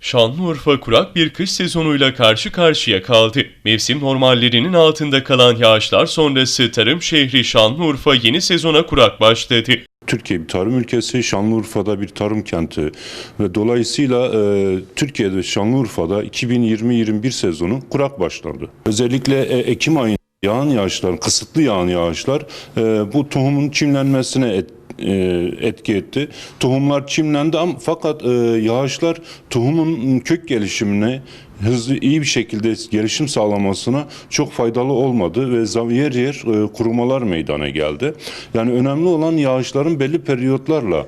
Şanlıurfa kurak bir kış sezonuyla karşı karşıya kaldı. Mevsim normallerinin altında kalan yağışlar sonrası tarım şehri Şanlıurfa yeni sezona kurak başladı. Türkiye bir tarım ülkesi, Şanlıurfa'da bir tarım kenti ve dolayısıyla e, Türkiye'de Şanlıurfa'da 2020-21 sezonu kurak başladı. Özellikle e, Ekim ayında yağan yağışlar, kısıtlı yağan yağışlar e, bu tohumun çimlenmesine et, e, etki etti. Tohumlar çimlendi ama fakat e, yağışlar tohumun kök gelişimine hızlı iyi bir şekilde gelişim sağlamasına çok faydalı olmadı ve yer yer e, kurumalar meydana geldi. Yani önemli olan yağışların belli periyotlarla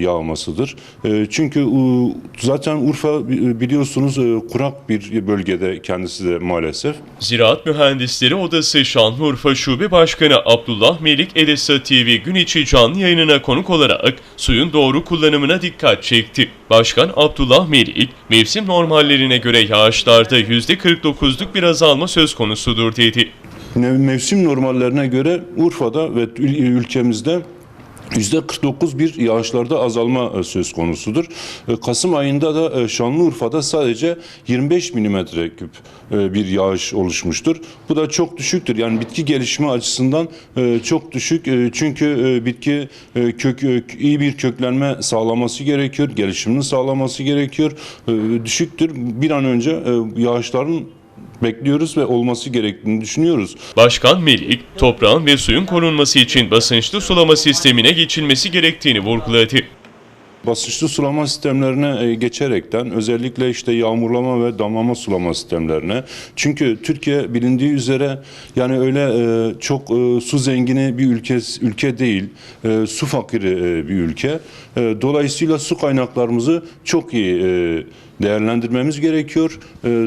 yağmasıdır. Çünkü zaten Urfa bi- biliyorsunuz kurak bir bölgede kendisi de maalesef. Ziraat Mühendisleri Odası Şanlıurfa Şube Başkanı Abdullah Melik Edesa TV gün içi canlı yayınına konuk olarak suyun doğru kullanımına dikkat çekti. Başkan Abdullah Melik, mevsim normallerine göre yağışlarda %49'luk bir azalma söz konusudur dedi. Mevsim normallerine göre Urfa'da ve ül- ülkemizde %49 bir yağışlarda azalma e, söz konusudur. E, Kasım ayında da e, Şanlıurfa'da sadece 25 milimetre küp bir yağış oluşmuştur. Bu da çok düşüktür. Yani bitki gelişimi açısından çok düşük. Çünkü bitki kök iyi bir köklenme sağlaması gerekiyor, gelişimini sağlaması gerekiyor. Düşüktür. Bir an önce yağışların bekliyoruz ve olması gerektiğini düşünüyoruz. Başkan Melik, toprağın ve suyun korunması için basınçlı sulama sistemine geçilmesi gerektiğini vurguladı. Basınçlı sulama sistemlerine e, geçerekten özellikle işte yağmurlama ve damlama sulama sistemlerine. Çünkü Türkiye bilindiği üzere yani öyle e, çok e, su zengini bir ülke ülke değil. Su fakiri bir ülke. Dolayısıyla su kaynaklarımızı çok iyi değerlendirmemiz gerekiyor.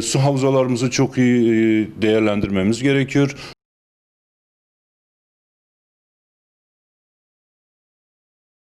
Su havzalarımızı çok iyi değerlendirmemiz gerekiyor.